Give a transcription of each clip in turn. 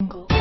jungle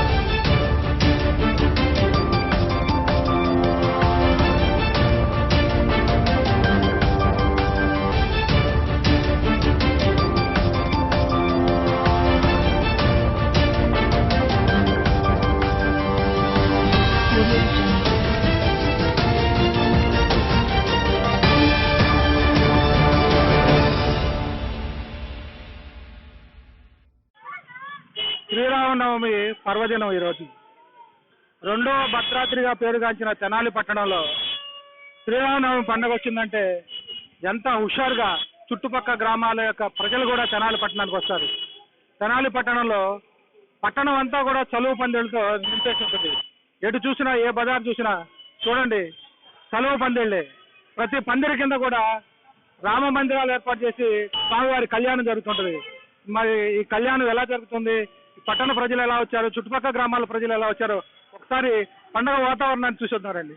Sri Rama Navami పర్వదినం ఈరోజు. రెండో భద్రాద్రిగా పేరుగాంచిన తెనాలి పట్టణంలో శ్రీరామనవమి పండుగ వచ్చిందంటే ఎంత హుషారుగా చుట్టుపక్కల గ్రామాల యొక్క ప్రజలు కూడా తెనాలి పట్టణానికి వస్తారు. తెనాలి పట్టణంలో పట్టణం అంతా కూడా చలువు పందేళ్ళతో నింపేసి ఉంటుంది. ఎటు చూసినా ఏ బజార్ చూసినా చూడండి చలువు పందిళ్ళే. ప్రతి పందిరి కింద కూడా రామ మందిరాలు ఏర్పాటు చేసి స్వామివారి కళ్యాణం జరుగుతుంటుంది. మరి ఈ కళ్యాణం ఎలా జరుగుతుంది? పట్టణ ప్రజలు ఎలా వచ్చారు? చుట్టుపక్కల గ్రామాల ప్రజలు ఎలా వచ్చారు? ఒకసారి పండగ వాతావరణాన్ని చూసొద్దారండి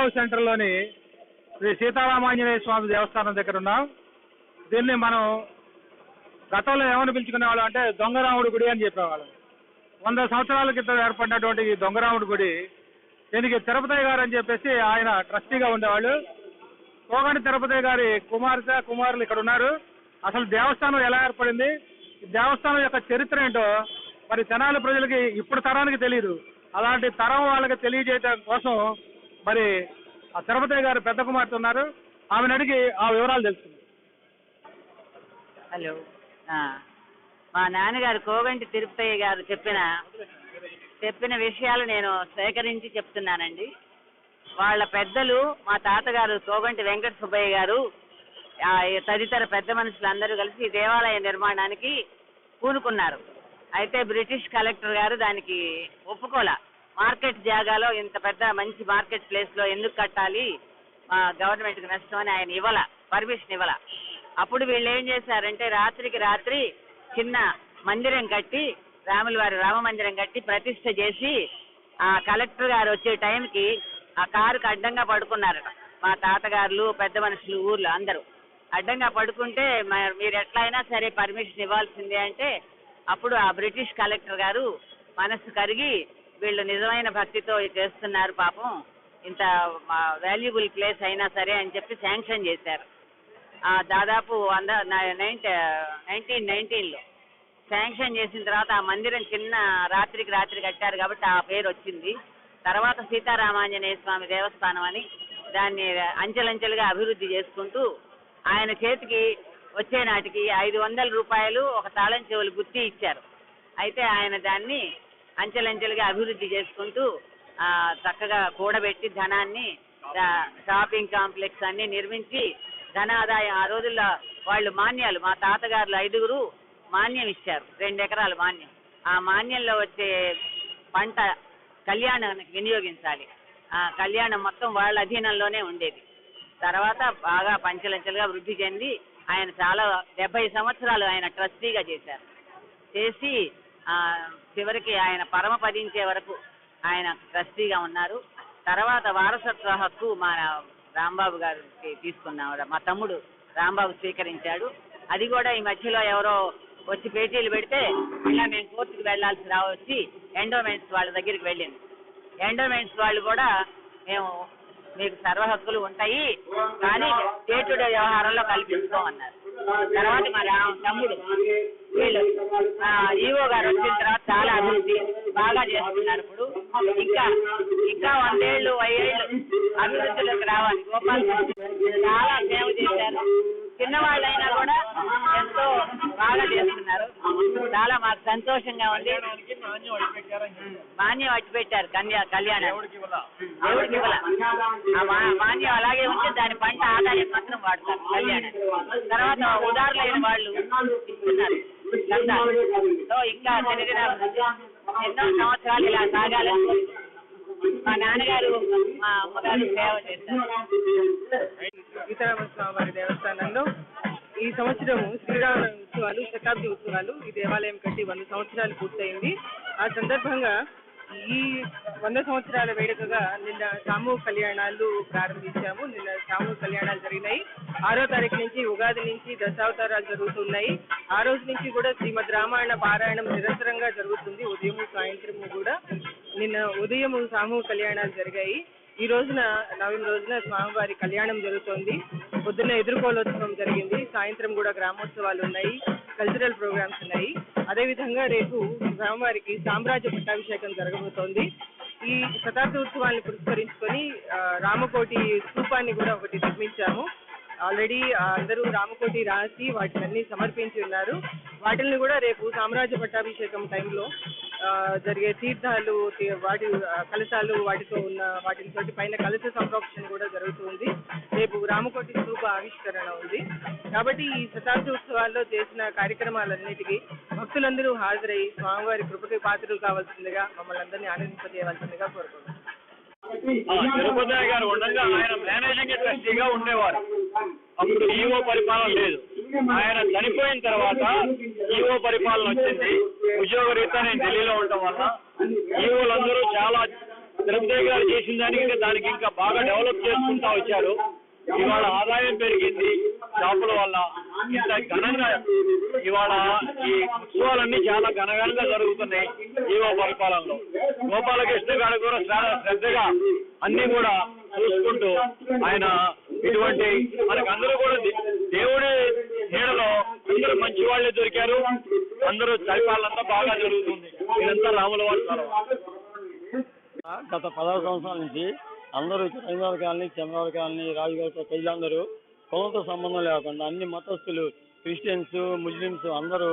సెంటర్ సెంటర్లోని శ్రీ సీతారామాంజనేయ స్వామి దేవస్థానం దగ్గర ఉన్నాం. దీన్ని మనం గతంలో ఏమని పిలుచుకునేవాళ్ళం అంటే దొంగరాముడి గుడి అని చెప్పేవాళ్ళం. వంద సంవత్సరాల క్రితం ఏర్పడినటువంటి ఈ దొంగరాముడి గుడి దీనికి తిరుపతి గారు అని చెప్పేసి ఆయన ట్రస్టీగా ఉండేవాళ్ళు. కోగండి తిరుపతి గారి కుమార్తె కుమారులు ఇక్కడ ఉన్నారు. అసలు దేవస్థానం ఎలా ఏర్పడింది? దేవస్థానం యొక్క చరిత్ర ఏంటో మరి తెనాలి ప్రజలకి ఇప్పుడు తరానికి తెలియదు అలాంటి తరం వాళ్ళకి తెలియజేయడం కోసం మరి ఆ తిరుపతి గారు పెద్ద కుమార్తె ఉన్నారు. ఆమెను అడిగి ఆ వివరాలు తెలుస్తుంది హలో. మా నాన్నగారు కోగంటి తిరుపతి గారు చెప్పిన చెప్పిన విషయాలు నేను సేకరించి చెప్తున్నానండి. వాళ్ళ పెద్దలు మా తాతగారు కోగంటి వెంకట సుబ్బయ్య గారు తదితర పెద్ద మనుషులందరూ కలిసి దేవాలయ నిర్మాణానికి పూనుకున్నారు. అయితే బ్రిటిష్ కలెక్టర్ గారు దానికి ఒప్పుకోలే. మార్కెట్ జాగాలో ఇంత పెద్ద మంచి మార్కెట్ ప్లేస్లో ఎందుకు కట్టాలి? మా గవర్నమెంట్కు నష్టం అని ఆయన ఇవ్వాల పర్మిషన్ ఇవ్వాల. అప్పుడు వీళ్ళు ఏం చేశారంటే రాత్రికి రాత్రి చిన్న మందిరం కట్టి రాముల వారి రామ మందిరం కట్టి ప్రతిష్ట చేసి ఆ కలెక్టర్ గారు వచ్చే టైంకి ఆ కారుకి అడ్డంగా పడుకున్నారు మా తాతగారులు పెద్ద మనుషులు ఊర్లో అందరూ. అడ్డంగా పడుకుంటే మ- మీరు ఎట్లా అయినా సరే పర్మిషన్ ఇవ్వాల్సిందే అంటే అప్పుడు ఆ బ్రిటిష్ కలెక్టర్ గారు మనసు కరిగి వీళ్ళు నిజమైన భక్తితో ఇది చేస్తున్నారు పాపం. ఇంత వాల్యుబుల్ ప్లేస్ అయినా సరే అని చెప్పి శాంక్షన్ చేశారు. ఆ దాదాపు వంద నైన్టీన్ నైన్టీన్లో శాంక్షన్ చేసిన తర్వాత ఆ మందిరం చిన్న రాత్రికి రాత్రి కట్టారు కాబట్టి ఆ పేరు వచ్చింది. తర్వాత సీతారామాంజనేయ స్వామి దేవస్థానం అని దాన్ని అంచెలంచెలుగా అభివృద్ధి చేసుకుంటూ ఆయన చేతికి వచ్చే నాటికి ఐదు వందల రూపాయలు ఒక తాళం చెవులు గుర్తి ఇచ్చారు. అయితే ఆయన దాన్ని అంచెలంచెలుగా అభివృద్ధి చేసుకుంటూ ఆ, చక్కగా కూడబెట్టి ధనాన్ని షాపింగ్ కాంప్లెక్స్ అన్ని నిర్మించి ధనాదాయం ఆ రోజుల్లో వాళ్ళు మాన్యాలు మా తాతగారులు ఐదుగురు మాన్యం ఇచ్చారు రెండు ఎకరాలు మాన్యం. ఆ మాన్యంలో వచ్చే పంట కళ్యాణానికి వినియోగించాలి. ఆ కళ్యాణం మొత్తం వాళ్ళ అధీనంలోనే ఉండేది. తర్వాత బాగా పంచలంచెలుగా వృద్ధి చెంది ఆయన చాలా డెబ్బై సంవత్సరాలు ఆయన ట్రస్టీగా చేశారు. చేసి ఆ చివరికి ఆయన పరమపదించే వరకు ఆయన ట్రస్టీగా ఉన్నారు. తర్వాత వారసత్వ హక్కు మా రాంబాబు గారికి తీసుకున్నాం మా తమ్ముడు రాంబాబు స్వీకరించాడు. అది కూడా ఈ మధ్యలో ఎవరో వచ్చి పేటీలు పెడితే ఇలా మేము కోర్టుకు వెళ్ళాల్సి రావచ్చి ఎండోమెంట్స్ వాళ్ళ దగ్గరికి వెళ్ళింది. ఎండోమెంట్స్ వాళ్ళు కూడా మేము మీకు సర్వ హక్కులు ఉంటాయి కానీ డే టు డే వ్యవహారంలో కల్పించుకోమన్నారు. తర్వాత మా తమ్ముడు వీళ్ళు ఈఓ గారు వచ్చిన తర్వాత చాలా అభివృద్ధి బాగా చేస్తున్నారు ఇప్పుడు. ఇంకా ఇంకా వందేళ్ళు వెయ్యేళ్ళు అభివృద్ధిలోకి రావాలి. గోపాల్ చాలా సేవ చేశారు. చిన్నవాళ్ళైనా కూడా ఎంతో బాగా చేస్తున్నారు. చాలా మాకు సంతోషంగా ఉంది. మాన్యం అట్టిపెట్టారు కన్యా కళ్యాణం. దేవుడికి ఆ మాన్యం అలాగే ఉంటే దాని పంట ఆదాయం మాత్రం వాడతారు కళ్యాణం. తర్వాత ఉదారులైన వాళ్ళు ఇస్తున్నారు సో ఇంకా శనిదినాలు ఎన్నో సంవత్సరాలు ఇలా సాగాలని మా నాన్నగారు మా అమ్మగారు సేవ చేస్తారు సీతారామ స్వామి దేవస్థానంలో ఈ సంవత్సరం శ్రీరామ ఉత్సవాలు శతాబ్ది ఉత్సవాలు ఈ దేవాలయం కట్టి వంద సంవత్సరాలు పూర్తయింది. ఆ సందర్భంగా ఈ వంద సంవత్సరాల వేడుకగా నిన్న సామూహ కళ్యాణాలు ప్రారంభించాము. నిన్న సాము కళ్యాణాలు జరిగినాయి. ఆరో తారీఖు నుంచి ఉగాది నుంచి దశావతారాలు జరుగుతున్నాయి. ఆ రోజు నుంచి కూడా శ్రీమద్ రామాయణ పారాయణం నిరంతరంగా జరుగుతుంది. ఉదయం సాయంత్రం కూడా. నిన్న ఉదయం సామూహ కళ్యాణాలు జరిగాయి. ఈ రోజున నవమి రోజున స్వామివారి కళ్యాణం జరుగుతోంది. పొద్దున్న ఎదుర్కోలోత్సవం జరిగింది. సాయంత్రం కూడా గ్రామోత్సవాలు ఉన్నాయి. కల్చరల్ ప్రోగ్రామ్స్ ఉన్నాయి. అదేవిధంగా రేపు స్వామివారికి సామ్రాజ్య పట్టాభిషేకం జరగబోతోంది. ఈ శతాబ్ది ఉత్సవాన్ని పురస్కరించుకొని రామకోటి స్థూపాన్ని కూడా ఒకటి నిర్మించాము. ఆల్రెడీ అందరూ రామకోటి రాసి వాటిని సమర్పించి ఉన్నారు. వాటిని కూడా రేపు సామ్రాజ్య పట్టాభిషేకం టైంలో జరిగే తీర్థాలు వాటి కలశాలు వాటితో ఉన్న వాటితోటి పైన కలశ సంరక్షణ కూడా జరుగుతుంది రేపు రామకోటి స్థూప ఆవిష్కరణ ఉంది. కాబట్టి ఈ శతాబ్ది ఉత్సవాల్లో చేసిన కార్యక్రమాలన్నిటికీ భక్తులందరూ హాజరై స్వామివారి కృపకి పాత్రలు కావాల్సిందిగా మమ్మల్ని అందరినీ ఆనందింపజేయవలసిందిగా కోరుకుంటున్నాం. తిరుపతి గారు ఉండగా ఆయన మేనేజింగ్ ట్రస్టీగా ఉండేవారు. అప్పుడు ఈవో పరిపాలన లేదు. ఆయన చనిపోయిన తర్వాత ఈఓ పరిపాలన వచ్చింది. ఉద్యోగ రీత్యా నేను ఢిల్లీలో ఉండటం వల్ల ఈఓలందరూ చాలా తిరుపతి గారు చేసిన దానికి దానికి ఇంకా బాగా డెవలప్ చేసుకుంటా వచ్చారు. ఇవాళ ఆదాయం పెరిగింది. షాపుల వల్ల ఇంత ఘనంగా ఇవాళ ఈ ఉత్సవాలన్నీ చాలా ఘనఘనంగా జరుగుతున్నాయి ఈవో పరిపాలనలో. గోపాలకృష్ణ గారు కూడా చాలా శ్రద్ధగా అన్ని కూడా చూసుకుంటూ ఆయన ఇటువంటి మనకు అందరూ కూడా దేవుడి నీడలో అందరూ మంచి వాళ్ళే దొరికారు. అందరూ చలిపాలంతా బాగా జరుగుతుంది. ఇదంతా రాముల వారి గత పదహారు సంవత్సరాల నుంచి అందరూ రవీంద్ర కాలనీ చంద్రబాబు కాలనీ రాజుగారితో ప్రజలందరూ కులంతో సంబంధం లేకుండా అన్ని మతస్థులు క్రిస్టియన్స్ ముస్లిమ్స్ అందరూ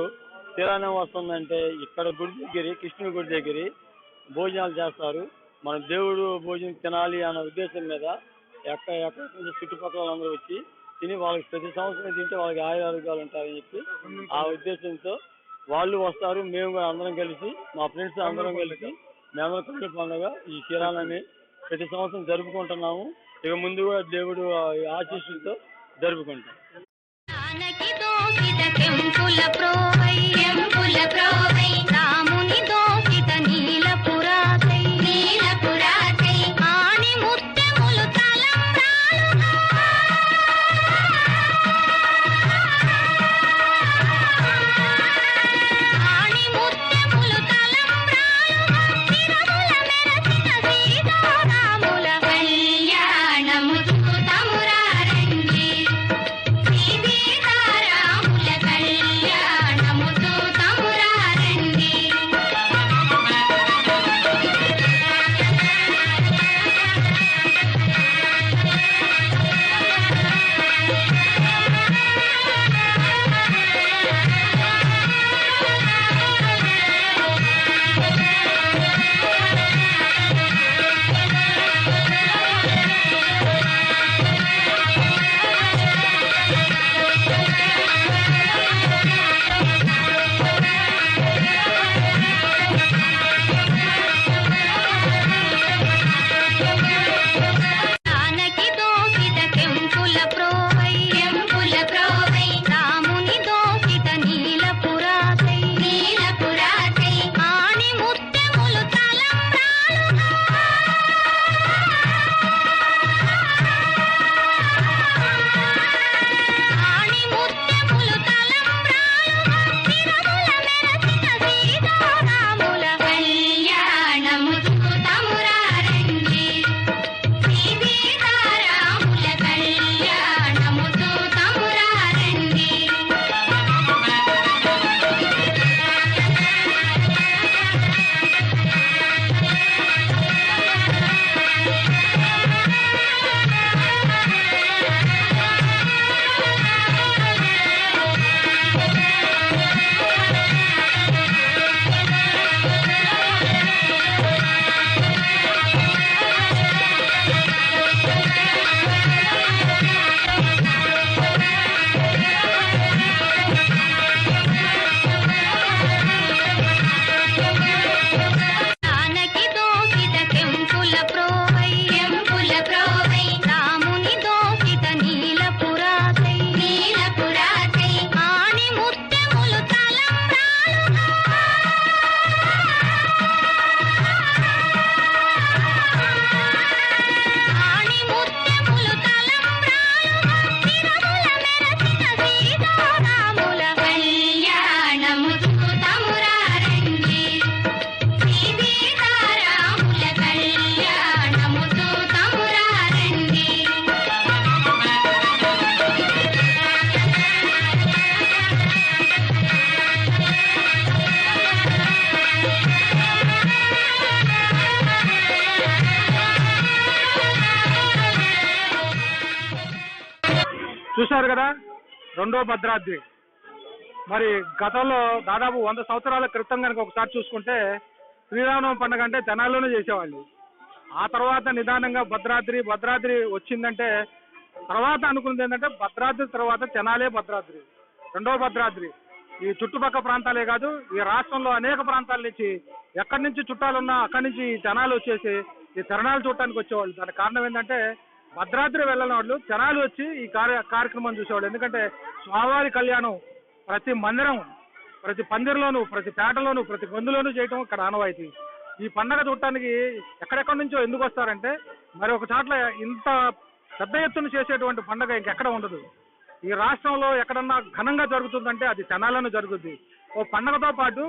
తీరానే వస్తుందంటే ఇక్కడ గుడి దగ్గర కృష్ణుడి గుడి దగ్గర భోజనాలు చేస్తారు. మన దేవుడు భోజనం తినాలి అన్న ఉద్దేశం మీద ఎక్కడ ఎక్కడ నుంచి చుట్టుపక్కల అందరూ వచ్చి తిని వాళ్ళకి ప్రతి సంవత్సరం తింటే వాళ్ళకి ఆయుర ఆరోగ్యాలు ఉంటారని చెప్పి ఆ ఉద్దేశంతో వాళ్ళు వస్తారు మేము కూడా అందరం కలిసి మా ఫ్రెండ్స్ అందరం కలిసి మేమందరం కొండ పండుగ ఈ కిరాణాన్ని ప్రతి సంవత్సరం జరుపుకుంటున్నాము. ఇక ముందు కూడా దేవుడు ఆశీస్సులతో జరుపుకుంటాం. చూశారు కదా? రెండో భద్రాద్రి. మరి గతంలో దాదాపు వంద సంవత్సరాల క్రితం కనుక ఒకసారి చూసుకుంటే శ్రీరామనవమి పండుగ అంటే తెనాల్లోనే చేసేవాళ్ళు. ఆ తర్వాత నిదానంగా భద్రాద్రి భద్రాద్రి వచ్చిందంటే తర్వాత అనుకున్నది ఏంటంటే భద్రాద్రి తర్వాత తెనాలే భద్రాద్రి రెండో భద్రాద్రి. ఈ చుట్టుపక్కల ప్రాంతాలే కాదు ఈ రాష్ట్రంలో అనేక ప్రాంతాల నుంచి ఎక్కడి నుంచి చుట్టాలున్నా అక్కడి నుంచి ఈ తెనాలు వచ్చేసి ఈ తిరణాలు చూడటానికి వచ్చేవాళ్ళు. దానికి కారణం ఏంటంటే భద్రాద్రి వెళ్ళని వాళ్ళు జనాలు వచ్చి ఈ కార్య కార్యక్రమం చూసేవాళ్ళు. ఎందుకంటే స్వామివారి కళ్యాణం ప్రతి మందిరం ప్రతి పందిరిలోను ప్రతి పేటలోను ప్రతి గొంతులోనూ చేయటం ఇక్కడ ఆనవాయితీ. ఈ పండగ చూడటానికి ఎక్కడెక్కడి నుంచో ఎందుకు వస్తారంటే మరి ఒక చాట్ల ఇంత పెద్ద ఎత్తున చేసేటువంటి పండగ ఇంకెక్కడ ఉండదు. ఈ రాష్ట్రంలో ఎక్కడన్నా ఘనంగా జరుగుతుందంటే అది తెనాలను జరుగుద్ది. ఓ పండగతో పాటు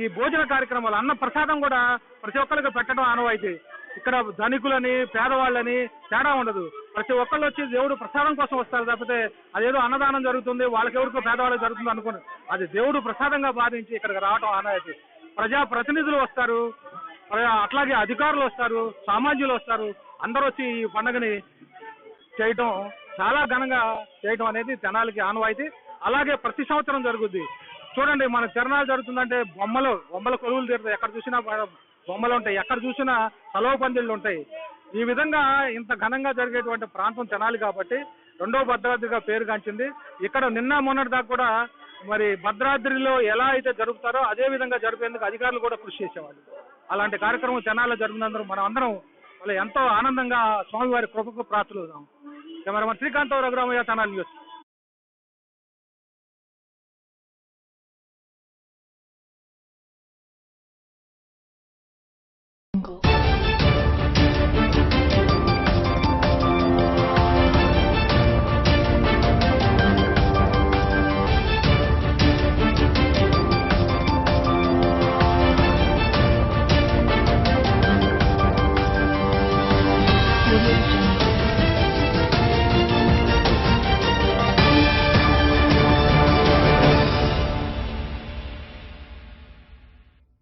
ఈ భోజన కార్యక్రమాలు అన్న ప్రసాదం కూడా ప్రతి ఒక్కరికి పెట్టడం ఆనవాయితీ. ఇక్కడ ధనికులని పేదవాళ్ళని తేడా ఉండదు. ప్రతి ఒక్కళ్ళు వచ్చి దేవుడు ప్రసాదం కోసం వస్తారు తప్పితే అదేదో అన్నదానం జరుగుతుంది వాళ్ళకి ఎవరికో పేదవాళ్ళకి జరుగుతుంది అనుకోండి అది దేవుడు ప్రసాదంగా భావించి ఇక్కడికి రావడం అనేది ప్రజా ప్రతినిధులు వస్తారు ప్రజా- అట్లాగే అధికారులు వస్తారు సామాన్యులు వస్తారు. అందరూ వచ్చి ఈ పండుగని చేయటం చాలా ఘనంగా చేయటం అనేది జనాలకి ఆనవాయితీ. అలాగే ప్రతి సంవత్సరం జరుగుద్ది. చూడండి మన తిరణాలు జరుగుతుందంటే బొమ్మలు బొమ్మల కొలువులు తీరుతాయి. ఎక్కడ చూసినా బొమ్మలు ఉంటాయి. ఎక్కడ చూసినా సెలవు పందిళ్ళు ఉంటాయి. ఈ విధంగా ఇంత ఘనంగా జరిగేటువంటి ప్రాంతం తెనాలి కాబట్టి రెండో భద్రాద్రిగా పేరుగాంచింది ఇక్కడ నిన్న మొన్నటి దాకా కూడా మరి భద్రాద్రిలో ఎలా అయితే జరుపుతారో అదే విధంగా జరిపేందుకు అధికారులు కూడా కృషి చేసేవాళ్ళు. అలాంటి కార్యక్రమం తెనాలిలో జరిగినందుకు మనం అందరం వాళ్ళు ఎంతో ఆనందంగా స్వామివారి కృపకు ప్రార్థులు కెమెరామన్ శ్రీకాంత్ రఘురామయ్య తెనాలి న్యూస్.